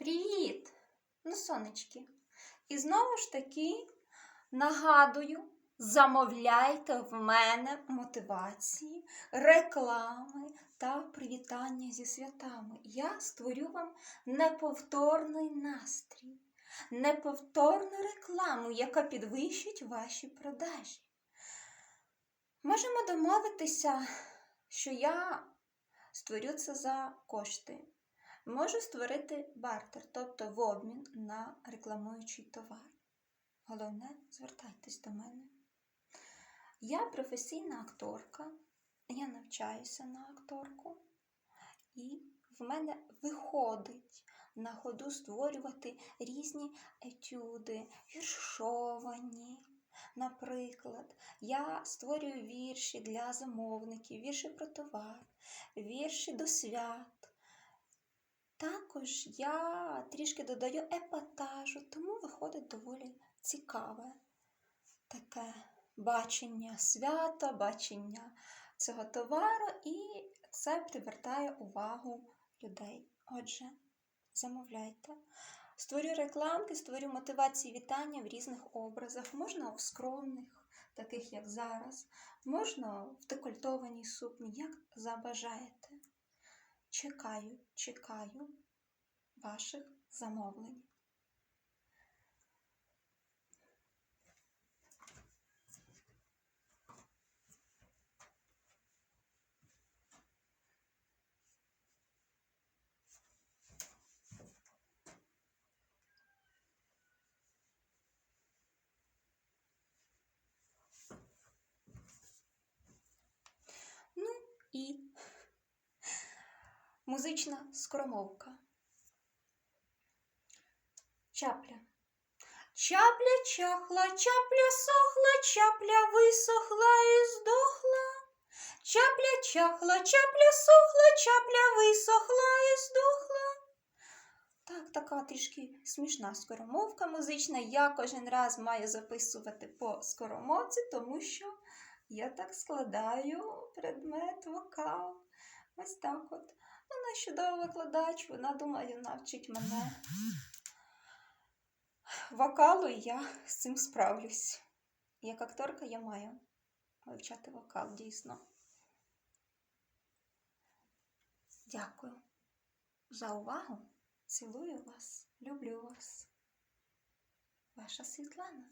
Привіт! Ну, сонечки. І знову ж таки нагадую, замовляйте в мене мотивації, реклами та привітання зі святами. Я створю вам неповторний настрій, неповторну рекламу, яка підвищить ваші продажі. Можемо домовитися, що я створю це за кошти. Можу створити бартер, тобто в обмін на рекламуючий товар. Головне, звертайтесь до мене. Я професійна акторка, я навчаюся на акторку, і в мене виходить на ходу створювати різні етюди, віршовані. Наприклад, я створюю вірші для замовників, вірші про товар, вірші до свят. Також я трішки додаю епатажу, тому виходить доволі цікаве таке бачення свята, бачення цього товару, і це привертає увагу людей. Отже, замовляйте. Створю рекламки, створю мотивації вітання в різних образах. Можна в скромних, таких як зараз, можна в декольтованій сукні, як забажаєте. Чекаю, чекаю ваших замовлень. Ну і музична скоромовка. Чапля. Чапля чахла, чапля сохла, чапля висохла і здохла. Чапля чахла, чапля сохла, чапля висохла і здохла. Так, така трішки смішна скоромовка музична. Я кожен раз маю записувати по скоромовці, тому що я так складаю предмет вокал. Ось так от. Вона чудова викладач, вона думаю, навчить мене вокалу, і я з цим справлюсь. Як акторка я маю вивчати вокал, дійсно. Дякую за увагу. Цілую вас, люблю вас. Ваша Світлана.